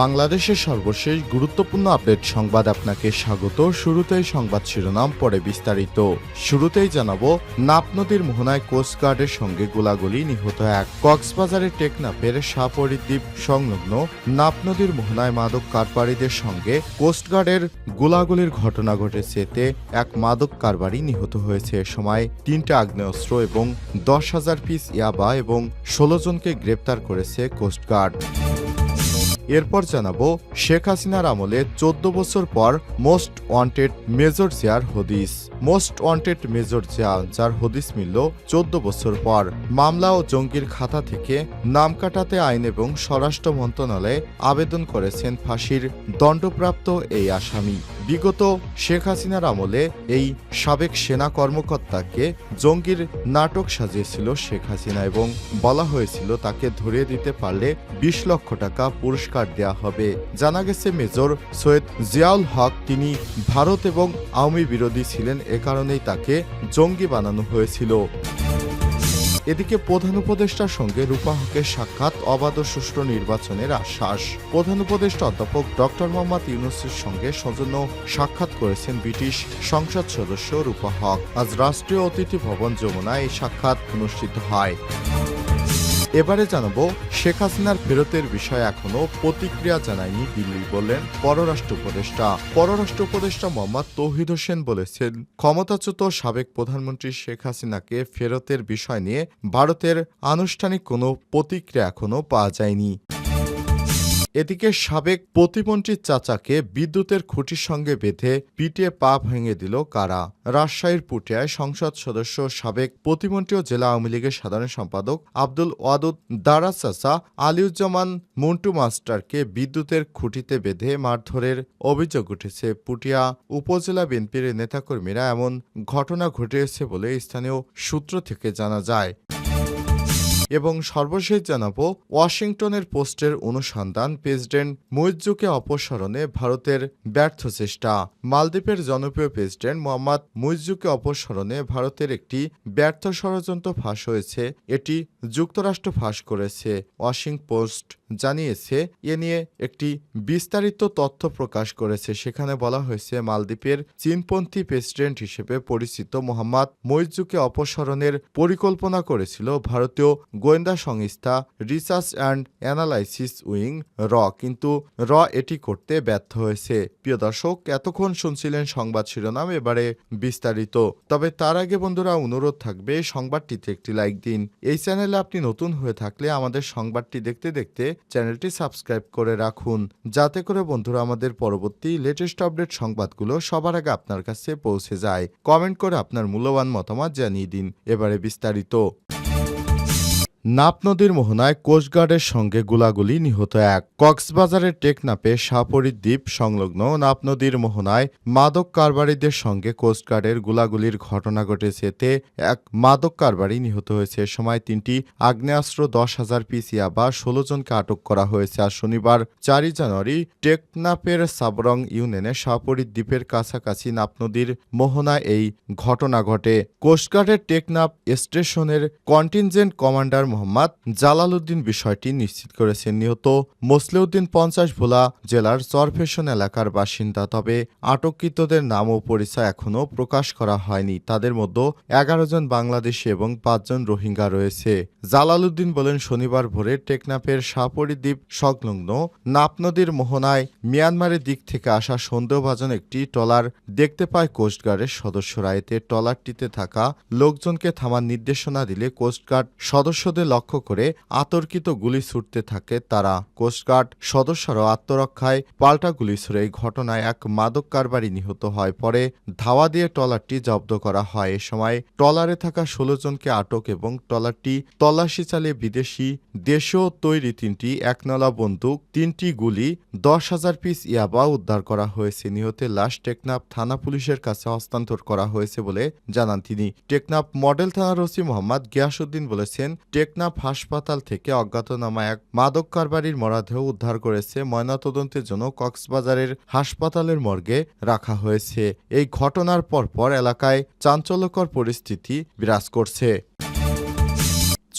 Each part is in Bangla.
বাংলাদেশের সর্বশেষ গুরুত্বপূর্ণ আপডেট সংবাদ আপনাকে স্বাগত। শুরুতেই সংবাদ শিরোনাম, পরে বিস্তারিত। শুরুতেই জানাব, নাপ নদীর মোহনায় কোস্টগার্ডের সঙ্গে গোলাগুলি নিহত এক। কক্সবাজারের টেকনাফের সাপরিদ্বীপ সংলগ্ন নাপ নদীর মোহনায় মাদক কারবারিদের সঙ্গে কোস্টগার্ডের গোলাগুলির ঘটনা ঘটেছে এতে এক মাদক কারবারি নিহত হয়েছে। এ সময় তিনটা আগ্নেয়াস্ত্র এবং দশ হাজার পিস ইয়াবা এবং ষোলো জনকে গ্রেপ্তার করেছে কোস্টগার্ড এরপর জানাব শেখ হাসিনার আমলে চোদ্দ বছর পর মোস্ট ওয়ান্টেড মেজর জিয়ার হদিস। মোস্ট ওয়ান্টেড মেজর জিয়া, যার হদিস মিলল চোদ্দ বছর পর। মামলা ও জঙ্গির খাতা থেকে নাম কাটাতে আইন এবং স্বরাষ্ট্র মন্ত্রণালয়ে আবেদন করেছেন ফাঁসির দণ্ডপ্রাপ্ত এই আসামি। বিগত শেখ হাসিনার আমলে এই সাবেক সেনা কর্মকর্তাকে জঙ্গির নাটক সাজিয়েছিল শেখ হাসিনা এবং বলা হয়েছিল তাকে ধরিয়ে দিতে পারলে বিশ লক্ষ টাকা পুরস্কার দেয়া হবে। জানা গেছে, মেজর সৈয়দ জিয়াউল হক তিনি ভারত এবং আওয়ামী বিরোধী ছিলেন, এ কারণেই তাকে জঙ্গি বানানো হয়েছিল। এদিকে প্রধান উপদেষ্টার সঙ্গে রূপা হকের সাক্ষাৎ, অবাধ সুষ্ঠু নির্বাচনের আশ্বাস। প্রধান উপদেষ্টা অধ্যাপক ডক্টর মোহাম্মদ ইউনুসের সঙ্গে সৌজন্য সাক্ষাৎ করেছেন ব্রিটিশ সংসদ সদস্য রূপা হক। আজ রাষ্ট্রীয় অতিথি ভবন যমুনায় এই সাক্ষাৎ অনুষ্ঠিত হয়। এবারে জানাব, শেখ হাসিনার ফেরতের বিষয়ে এখনও প্রতিক্রিয়া জানায়নি দিল্লি বললেন পররাষ্ট্র উপদেষ্টা। পররাষ্ট্র উপদেষ্টা মোহাম্মদ তৌহিদ হোসেন বলেছেন, ক্ষমতাচ্যুত সাবেক প্রধানমন্ত্রী শেখ হাসিনাকে ফেরতের বিষয় নিয়ে ভারতের আনুষ্ঠানিক কোনো প্রতিক্রিয়া এখনও পাওয়া যায়নি। এদিকে সাবেক প্রতিমন্ত্রীর চাচাকে বিদ্যুতের খুঁটির সঙ্গে বেঁধে পিটিয়ে পা ভেঙে দিল কারা। রাজশাহীর পুটিয়ায় সংসদ সদস্য সাবেক প্রতিমন্ত্রী ও জেলা আওয়ামী লীগের সাধারণ সম্পাদক আব্দুল ওয়াদুদ দারা চাচা আলিউজ্জামান মন্টু মাস্টারকে বিদ্যুতের খুঁটিতে বেঁধে মারধরের অভিযোগ উঠেছে। পুটিয়া উপজেলা বিএনপির নেতাকর্মীরা এমন ঘটনা ঘটিয়েছে বলে স্থানীয় সূত্র থেকে জানা যায়। এবং সর্বশেষ জানাব, ওয়াশিংটনের পোস্টের অনুসন্ধান প্রেসিডেন্ট মুইজ্জুকে অপসারণে ভারতের ব্যর্থ চেষ্টা। মালদ্বীপের জনপ্রিয় প্রেসিডেন্ট মোহাম্মদ মুইজ্জুকে অপসারণে ভারতের একটি ব্যর্থ ষড়যন্ত্র ফাঁস হয়েছে, এটি যুক্তরাষ্ট্র ফাঁস করেছে, ওয়াশিং পোস্ট জানিয়েছে। এ নিয়ে একটি বিস্তারিত তথ্য প্রকাশ করেছে, সেখানে বলা হয়েছে মালদ্বীপের চীনপন্থী প্রেসিডেন্ট হিসেবে পরিচিত মোহাম্মদ মইজুকে অপসারণের পরিকল্পনা করেছিল ভারতীয় গোয়েন্দা সংস্থা রিসার্চ অ্যান্ড অ্যানালাইসিস উইং র, কিন্তু র এটি করতে ব্যর্থ হয়েছে। প্রিয় দর্শক, এতক্ষণ শুনছিলেন সংবাদ শিরোনাম, এবারে বিস্তারিত। তবে তার আগে বন্ধুরা, অনুরোধ থাকবে, সংবাদটিতে একটি লাইক দিন। এই চ্যানেলে আপনি নতুন হয়ে থাকলে আমাদের সংবাদটি দেখতে দেখতে চ্যানেলটি সাবস্ক্রাইব করে রাখুন। যাতে করে বন্ধুরা, আমাদের পরবর্তী লেটেস্ট আপডেট সংবাদগুলো সবার আগে আপনার কাছে পৌঁছে যায়। কমেন্ট করে আপনার মূল্যবান মতামত জানিয়ে দিন। এবারে বিস্তারিত। নাপ নদীর মোহনায় কোস্টগার্ডের সঙ্গে গোলাগুলি নিহত এক। কক্সবাজারের টেকনাপে সাপরির দ্বীপ সংলগ্ন নাপ নদীর মোহনায় মাদক কারবারিদের সঙ্গে কোস্টগার্ডের গোলাগুলির ঘটনা ঘটেছে এতে এক মাদক কারবারি নিহত হয়েছে। এ সময় তিনটি আগ্নেয়াস্ত্র, দশ হাজার পিস ইয়াবা ষোলো জনকে আটক করা হয়েছে। আর শনিবার চারই জানুয়ারি টেকনাপের সাবরং ইউনিয়নে সাপরির দ্বীপের কাছাকাছি নাপ নদীর মোহনায় এই ঘটনা ঘটে। কোস্টগার্ডের টেকনাপ স্টেশনের কন্টিনজেন্ট কমান্ডার মোহাম্মদ জালালউদ্দিন বিষয়টি নিশ্চিত করেছেন। নিহত মোসলেউদ্দিন পঞ্চাশ ভোলা জেলার চরফেশন এলাকার বাসিন্দা, তবে আটককৃতদের নাম ও পরিচয় এখনও প্রকাশ করা হয়নি। তাদের মধ্যে এগারো জন বাংলাদেশি এবং পাঁচজন রোহিঙ্গা রয়েছে। জালালউদ্দিন বলেন, শনিবার ভোরে টেকনাফের সাপরি দ্বীপ সংলগ্ন নাপ নদীর মোহনায় মিয়ানমারের দিক থেকে আসা সন্দেহভাজন একটি ট্রলার দেখতে পায় কোস্টগার্ডের সদস্যরা। এতে ট্রলারটিতে থাকা লোকজনকে থামার নির্দেশনা দিলে কোস্টগার্ড সদস্যদের লক্ষ্য করে আতর্কিত গুলি ছুটতে থাকে তারা। কোস্টগার্ড সদস্যরাও আত্মরক্ষায় পাল্টা গুলি ছুড়ে এই ঘটনায় এক মাদক কারবারি নিহত হয়। পরে ধাওয়া দিয়ে ট্রলারটি জব্দ করা হয়। এ সময় ট্রলারে থাকা ষোলো জনকে আটক এবং ট্রলারটি তল্লাশি চালিয়ে বিদেশি দেশীয় তৈরি তিনটি, একনলা বন্দুক, তিনটি গুলি, দশ হাজার পিস ইয়াবা উদ্ধার করা হয়েছে। নিহতের লাশ টেকনাফ থানা পুলিশের কাছে হস্তান্তর করা হয়েছে বলে জানান তিনি। টেকনাফ মডেল থানার ওসি মোহাম্মদ গিয়াসুদ্দিন বলেছেন টেকনাফ হাসপাতাল থেকে অজ্ঞাতনামা এক মাদক কারবারির মরাদেহ উদ্ধার করেছে ময়নাতদন্তের জন্য কক্সবাজারের হাসপাতালের মর্গে রাখা হয়েছে। এই ঘটনার পরপর এলাকায় চাঞ্চল্যকর পরিস্থিতি বিরাজ করছে।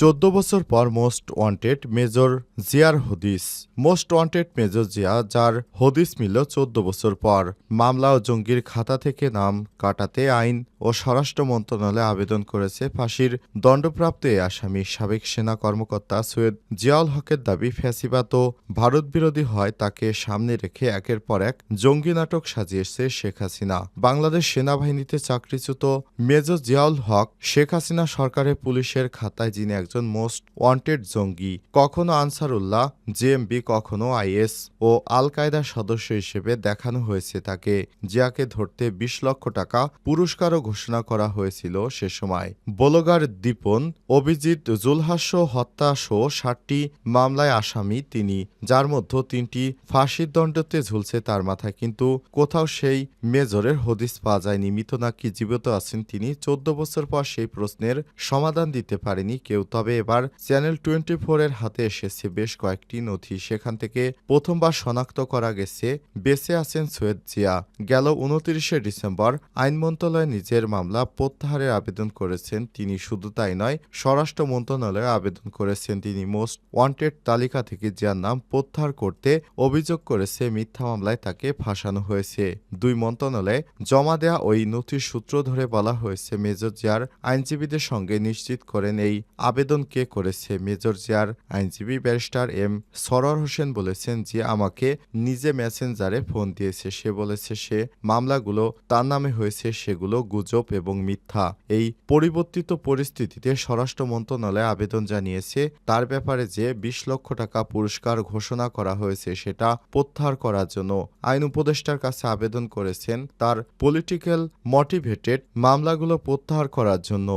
চোদ্দ বছর পর মোস্ট ওয়ান্টেড মেজর জিয়ার হদিস। মোস্ট ওয়ান্টেড মেজর জিয়া, যার হদিস মিলল চোদ্দ বছর পর। মামলা ও জঙ্গির খাতা থেকে নাম কাটাতে আইন ও স্বরাষ্ট্র মন্ত্রণালয়ে আবেদন করেছে ফাঁসির দণ্ডপ্রাপ্ত এই আসামি সাবেক সেনা কর্মকর্তা সৈয়দ জিয়াউল হকের দাবি, ফ্যাসিবাদ ও ভারত বিরোধী হয় তাকে সামনে রেখে একের পর এক জঙ্গি নাটক সাজিয়েছে শেখ হাসিনা। বাংলাদেশ সেনাবাহিনীতে চাকরিচ্যুত মেজর জিয়াউল হক, শেখ হাসিনা সরকারের পুলিশের খাতায় যিনি একজন মোস্ট ওয়ান্টেড জঙ্গি, কখনো আনসারুল্লাহ, জেএমবি, কখনো আইএস ও আল কায়দার সদস্য হিসেবে দেখানো হয়েছে তাকে, জিয়াকে ধরতে বিশ লক্ষ টাকা পুরস্কারও ঘোষণা করা হয়েছিল সে সময়। বোলগার দীপন, অভিজিৎ জুলহাস্য হত্যা সহ ষাটটি মামলায় আসামি তিনি, যার মধ্যে তিনটি ফাঁসির দণ্ডতে ঝুলছে তার মাথায় কিন্তু কোথাও সেই মেজরের হদিস পাওয়া যায়নি। মৃত নাকি জীবিত আছেন তিনি, চোদ্দ বছর পর সেই প্রশ্নের সমাধান দিতে পারেনি কেউ। তবে এবার চ্যানেল টোয়েন্টি এর হাতে এসেছে বেশ কয়েকটি নথি। সেখান থেকে প্রথমবার শনাক্ত করা গেছে, বেঁচে আছেন সৈয়দ জিয়া। গেল উনত্রিশে ডিসেম্বর আইন মন্ত্রণালয়ে নিজের মামলা প্রত্যাহারের আবেদন করেছেন। তিনি শুধু তাই নয়, স্বরাষ্ট্র মন্ত্রণালয়ে আবেদন করেছেন। তিনি মোস্ট ওয়ান্টেড তালিকা থেকে জিয়ার নাম প্রত্যাহার করতে অভিযোগ করেছে। মিথ্যা মামলায় তাকে ফাঁসানো হয়েছে। দুই মন্ত্রণালয়ে জমা দেয়া ওই নথির সূত্র ধরে বলা হয়েছে, মেজর জিয়ার আইনজীবীদের সঙ্গে নিশ্চিত করেন এই আবেদন কে করেছে মেজর জিয়ার আইনজীবী ব্যারিস্টার এম সরর হোসেন বলেছেন যে আমাকে নিজে মেসেঞ্জারে ফোন দিয়েছে। সে বলেছে সে মামলাগুলো, তার নামে হয়েছে সেগুলো গুজব এবং মিথ্যা। এই পরিবর্তিত পরিস্থিতিতে স্বরাষ্ট্র মন্ত্রণালয় আবেদন জানিয়েছে, তার ব্যাপারে যে বিশ লক্ষ টাকা পুরস্কার ঘোষণা করা হয়েছে সেটা প্রত্যাহার করার জন্য আইন উপদেষ্টার কাছে আবেদন করেছেন তার পলিটিক্যাল মোটিভেটেড মামলাগুলো প্রত্যাহার করার জন্য।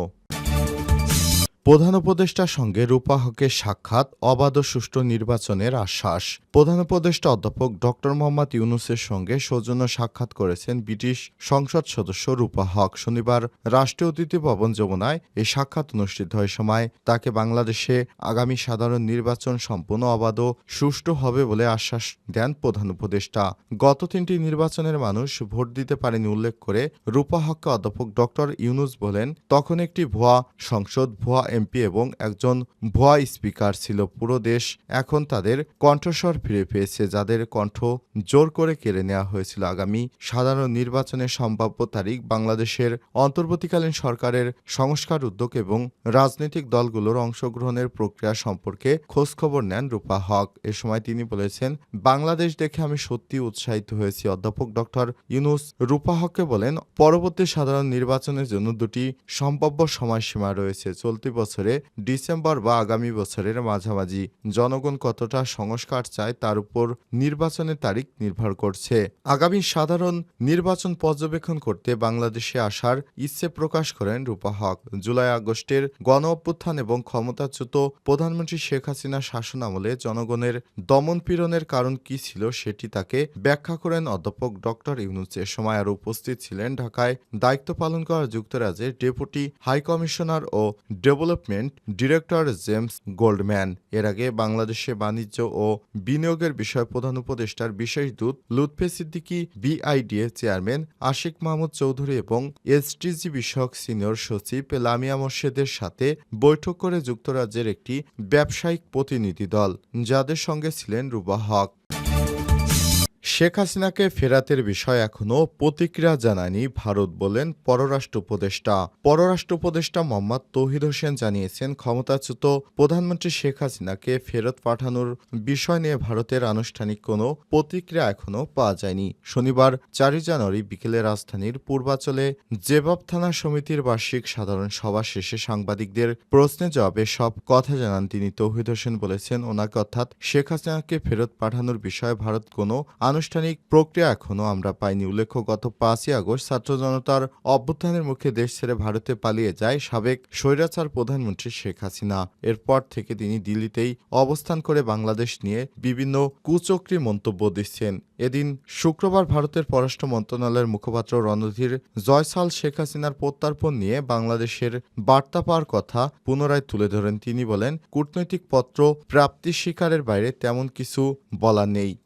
প্রধান উপদেষ্টার সঙ্গে রূপা হকের সাক্ষাৎ, অবাধ সুষ্ঠু নির্বাচনের আশ্বাস। প্রধান উপদেষ্টা অধ্যাপক ড মোহাম্মদ ইউনুসের সঙ্গে সৌজন্য সাক্ষাৎ করেছেন ব্রিটিশ সংসদ সদস্য রূপা হক। শনিবার রাষ্ট্রীয় অতিথি ভবন যমুনায় এই সাক্ষাৎ অনুষ্ঠিত হয়। সময় তাকে বাংলাদেশে আগামী সাধারণ নির্বাচন সম্পূর্ণ অবাধ সুষ্ঠু হবে বলে আশ্বাস দেন প্রধান উপদেষ্টা। গত তিনটি নির্বাচনের মানুষ ভোট দিতে পারেনি উল্লেখ করে রূপা হককে অধ্যাপক ড ইউনুস বলেন, তখন একটি ভুয়া সংসদ, ভুয়া এমপি এবং একজন ভুয়া স্পিকার ছিল। পুরো দেশ এখন তাদের কণ্ঠস্বর ফিরে পেয়েছে, যাদের কণ্ঠ জোর করে কেড়ে নেওয়া হয়েছিল। আগামী সাধারণ নির্বাচনের সম্ভাব্য তারিখ বাংলাদেশের অন্তর্বর্তীকালীন সরকারের সংস্কার উদ্যোগ এবং রাজনৈতিক দলগুলোর অংশগ্রহণের প্রক্রিয়া সম্পর্কে খোঁজখবর নেন রূপা হক। এ সময় তিনি বলেছেন, বাংলাদেশ দেখে আমি সত্যি উৎসাহিত হয়েছি। অধ্যাপক ডক্টর ইউনুস রূপা হককে বলেন, পরবর্তী সাধারণ নির্বাচনের জন্য দুটি সম্ভাব্য সময়সীমা রয়েছে। চলতি বছরে ডিসেম্বর বা আগামী বছরের মাঝামাঝি। জনগণ কতটা সংস্কার চায় তার উপর নির্বাচনের তারিখ নির্ভর করছে। আগামী সাধারণ নির্বাচন পর্যবেক্ষণ করতে বাংলাদেশে আসার ইচ্ছে প্রকাশ করেন রূপা হক। জুলাই আগস্টের গণ অভ্যুত্থান এবং ক্ষমতাচ্যুত প্রধানমন্ত্রী শেখ হাসিনা শাসন আমলে জনগণের দমন পীড়নের কারণ কি ছিল সেটি তাকে ব্যাখ্যা করেন অধ্যাপক ডক্টর ইউনুস। এ সময় আরও উপস্থিত ছিলেন ঢাকায় দায়িত্ব পালন করা যুক্তরাজ্যের ডেপুটি হাইকমিশনার ও ও ডেভেলপমেন্ট ডিরেক্টর জেমস গোল্ডম্যান এর আগে বাংলাদেশে বাণিজ্য ও বিনিয়োগের বিষয়ে প্রধান উপদেষ্টার বিশেষ দূত লুৎফে সিদ্দিকি, বিআইডিএ চেয়ারম্যান আশিক মাহমুদ চৌধুরী এবং এসটিজি বিষয়ক সিনিয়র সচিব লামিয়া মোর্শেদের সাথে বৈঠক করে যুক্তরাজ্যের একটি ব্যবসায়িক প্রতিনিধি দল, যাদের সঙ্গে ছিলেন রুবা হক। শেখ হাসিনাকে ফেরাতের বিষয় এখনও প্রতিক্রিয়া জানায়নি ভারত বলেন পররাষ্ট্র উপদেষ্টা। পররাষ্ট্র উপদেষ্টা মোহাম্মদ তৌহিদ হোসেন জানিয়েছেন ক্ষমতাচ্যুত প্রধানমন্ত্রী শেখ হাসিনাকে ফেরত পাঠানোর বিষয় নিয়ে ভারতের আনুষ্ঠানিক কোনো প্রতিক্রিয়া এখনও পাওয়া যায়নি। শনিবার চারই জানুয়ারি বিকেলে রাজধানীর পূর্বাচলে জেবাব থানা সমিতির বার্ষিক সাধারণ সভা শেষে সাংবাদিকদের প্রশ্নের জবাবে সব কথা জানান তিনি। তৌহিদ হোসেন বলেছেন, ওনাকে অর্থাৎ শেখ হাসিনাকে ফেরত পাঠানোর বিষয়ে ভারত কোনো আনুষ্ঠানিক প্রক্রিয়া এখনও আমরা পাইনি। উল্লেখ্য, গত পাঁচই আগস্ট ছাত্র জনতার অভ্যুত্থানের মুখে দেশ ছেড়ে ভারতে পালিয়ে যায় সাবেক স্বৈরাচার প্রধানমন্ত্রী শেখ হাসিনা। এরপর থেকে তিনি দিল্লিতেই অবস্থান করে বাংলাদেশ নিয়ে বিভিন্ন কুচক্রি মন্তব্য দিচ্ছেন। এদিন শুক্রবার ভারতের পররাষ্ট্র মন্ত্রণালয়ের মুখপাত্র রণধীর জয়সাল শেখ হাসিনার প্রত্যার্পণ নিয়ে বাংলাদেশের বার্তা পাওয়ার কথা পুনরায় তুলে ধরেন। তিনি বলেন, কূটনৈতিক পত্র প্রাপ্তি শিকারের বাইরে তেমন কিছু বলা নেই।